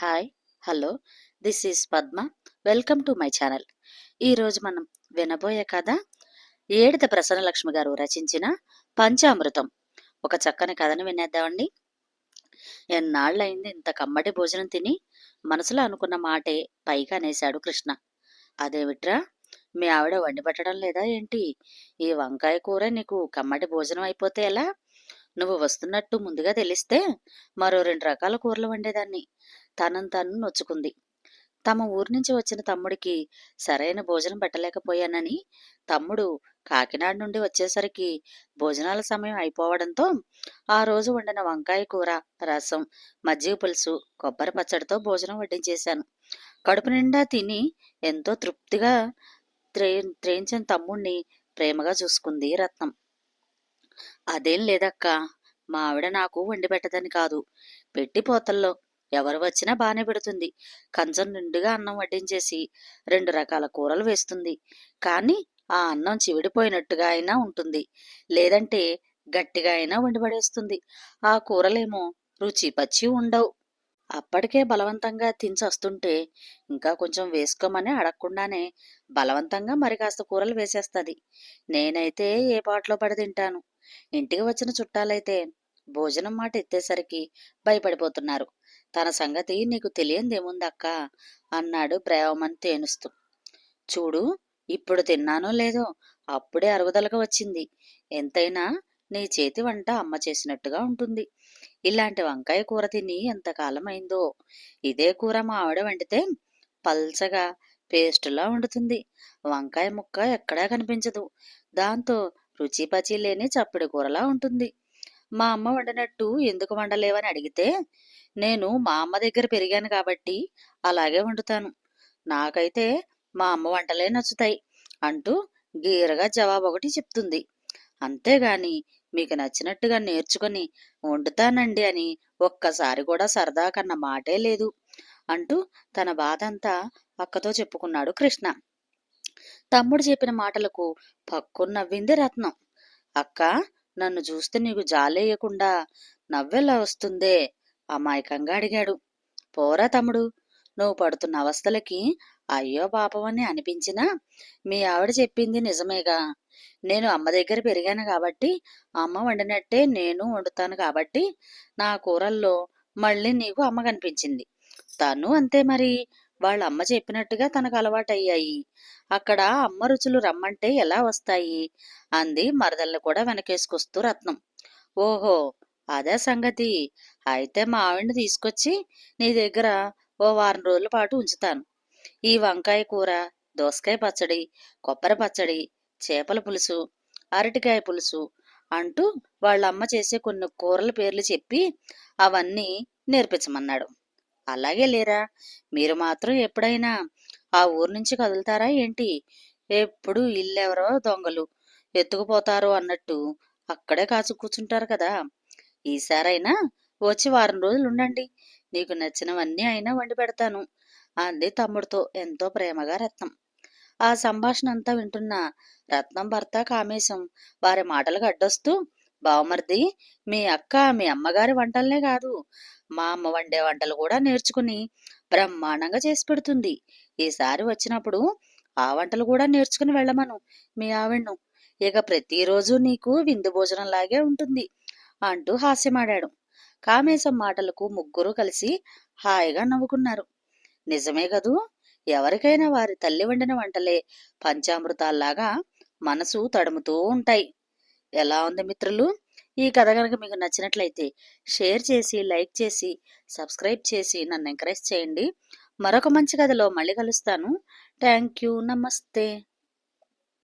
Hi hello this is Padma welcome to my channel ఈరోజు మనం వినబోయే కథ ఏడిత ప్రసన్నలక్ష్మి గారు రచించిన పంచామృతం. ఒక చక్కని కథను వినేద్దామండి. ఎన్నాళ్ళయింది ఇంత కమ్మటి భోజనం తిని మనసులో అనుకున్న మాటే పైకి అనేశాడు కృష్ణ. అదేమిట్రా మీ ఆవిడ వండి పెట్టడం లేదా ఏంటి? ఈ వంకాయ కూర నీకు కమ్మటి భోజనం అయిపోతే ఎలా? నువ్వు వస్తున్నట్టు ముందుగా తెలిస్తే మరో రెండు రకాల కూరలు వండేదాన్ని. తనను తను నొచ్చుకుంది. తమ ఊరి నుంచి వచ్చిన తమ్ముడికి సరైన భోజనం పెట్టలేకపోయానని తమ్ముడు కాకినాడ నుండి వచ్చేసరికి భోజనాల సమయం అయిపోవడంతో ఆ రోజు వండిన వంకాయ కూర రసం మజ్జిగ పులుసు కొబ్బరి పచ్చడితో భోజనం వడ్డించేశాను. కడుపు నిండా తిని ఎంతో తృప్తిగా త్రే త్రేయించిన తమ్ముణ్ణి ప్రేమగా చూసుకుంది రత్నం. అదేం లేదక్క మా ఆవిడ నాకు వండి పెట్టదని కాదు. పెట్టి పోతల్లో ఎవరు వచ్చినా బాగానే పెడుతుంది. కంచం నిండుగా అన్నం వడ్డించేసి రెండు రకాల కూరలు వేస్తుంది. కానీ ఆ అన్నం చివిడిపోయినట్టుగా అయినా ఉంటుంది. లేదంటే గట్టిగా అయినా వండిపడేస్తుంది ఆ కూరలేమో రుచి పచ్చి ఉండవు. అప్పటికే బలవంతంగా తించొస్తుంటే ఇంకా కొంచెం వేసుకోమని అడగకుండానే బలవంతంగా మరి కాస్త కూరలు వేసేస్తుంది. నేనైతే ఏ పాటలో పడి తింటాను. ఇంటికి వచ్చిన చుట్టాలైతే భోజనం మాట ఎత్తేసరికి భయపడిపోతున్నారు. తన సంగతి నీకు తెలియందేముందక్క? అన్నాడు ప్రేమని తేనుస్తూ. చూడు ఇప్పుడు తిన్నానో లేదో అప్పుడే అరుగుదలకు వచ్చింది. ఎంతైనా నీ చేతి వంట అమ్మ చేసినట్టుగా ఉంటుంది. ఇలాంటి వంకాయ కూర తిని ఎంతకాలమైందో? అయిందో ఇదే కూర మా ఆవిడ వండితే పల్చగా పేస్టులా వండుతుంది. వంకాయ ముక్క ఎక్కడా కనిపించదు. దాంతో రుచి పచి లేని చప్పిడి కూరలా ఉంటుంది. మా అమ్మ వండినట్టు ఎందుకు వండలేవని అడిగితే నేను మా అమ్మ దగ్గర పెరిగాను కాబట్టి అలాగే వండుతాను. నాకైతే మా అమ్మ వంటలే నచ్చుతాయి అంటూ గీరగా జవాబు ఒకటి చెప్తుంది. అంతేగాని మీకు నచ్చినట్టుగా నేర్చుకొని వండుతానండి అని ఒక్కసారి కూడా సరదా కన్న మాటే లేదు అంటూ తన బాధంతా అక్కతో చెప్పుకున్నాడు కృష్ణ. తమ్ముడు చెప్పిన మాటలకు పక్కున నవ్వింది రత్నం. అక్క నన్ను చూస్తే నీకు జాలేయకుండా నవ్వెలా వస్తుందే? అమాయకంగా అడిగాడు. పోరా తమ్ముడు నువ్వు పడుతున్న అవస్థలకి అయ్యో పాపమని అనిపించినా మీ ఆవిడ చెప్పింది నిజమేగా. నేను అమ్మ దగ్గర పెరిగాను కాబట్టి అమ్మ వండినట్టే నేను వండుతాను కాబట్టి నా కూరల్లో మళ్ళీ నీకు అమ్మ కనిపించింది. తను అంతే మరి. వాళ్ళ అమ్మ చెప్పినట్టుగా తనకు అలవాటయ్యాయి. అక్కడ అమ్మ రుచులు రమ్మంటే ఎలా వస్తాయి? అంది మరదల్ని కూడా వెనకేసుకొస్తూ రత్నం. ఓహో అదే సంగతి. అయితే మా ఆవిడని తీసుకొచ్చి నీ దగ్గర ఓ వారం రోజుల పాటు ఉంచుతాను. ఈ వంకాయ కూర దోసకాయ పచ్చడి కొబ్బరి పచ్చడి చేపల పులుసు అరటికాయ పులుసు అంటూ వాళ్ళ అమ్మ చేసే కొన్ని కూరల పేర్లు చెప్పి అవన్నీ నేర్పించమన్నాడు. అలాగే లేరా? మీరు మాత్రం ఎప్పుడైనా ఆ ఊరు నుంచి కదులుతారా ఏంటి? ఎప్పుడు ఇల్లెవరో దొంగలు ఎత్తుకుపోతారు అన్నట్టు అక్కడే కాచు కూర్చుంటారు కదా. ఈసారైనా వచ్చి వారం రోజులు ఉండండి. నీకు నచ్చినవన్నీ అయినా వండి పెడతాను అంది తమ్ముడితో ఎంతో ప్రేమగా రత్నం. ఆ సంభాషణ అంతా వింటున్న రత్నం భర్త కామేశం వారి మాటలకు అడ్డొస్తూ బావమర్ది మీ అక్క మీ అమ్మగారి వంటలనే కాదు. మా అమ్మ వండే వంటలు కూడా నేర్చుకుని బ్రహ్మాండంగా చేసి పెడుతుంది. ఈసారి వచ్చినప్పుడు ఆ వంటలు కూడా నేర్చుకుని వెళ్ళమను మీ ఆవిడ్ను. ఇక ప్రతిరోజు నీకు విందు భోజనం లాగే ఉంటుంది అంటూ హాస్యమాడాడు. కామేశం మాటలకు ముగ్గురు కలిసి హాయిగా నవ్వుకున్నారు. నిజమే కదూ? ఎవరికైనా వారి తల్లి వండిన వంటలే పంచామృతాల్లాగా మనసు తడుముతూ ఉంటాయి. ఎలా ఉంది మిత్రులు? ఈ కథ కనుక మీకు నచ్చినట్లయితే షేర్ చేసి లైక్ చేసి సబ్స్క్రైబ్ చేసి నన్ను ఎంకరేజ్ చేయండి. మరొక మంచి కథలో మళ్ళీ కలుస్తాను. థ్యాంక్ యూ నమస్తే.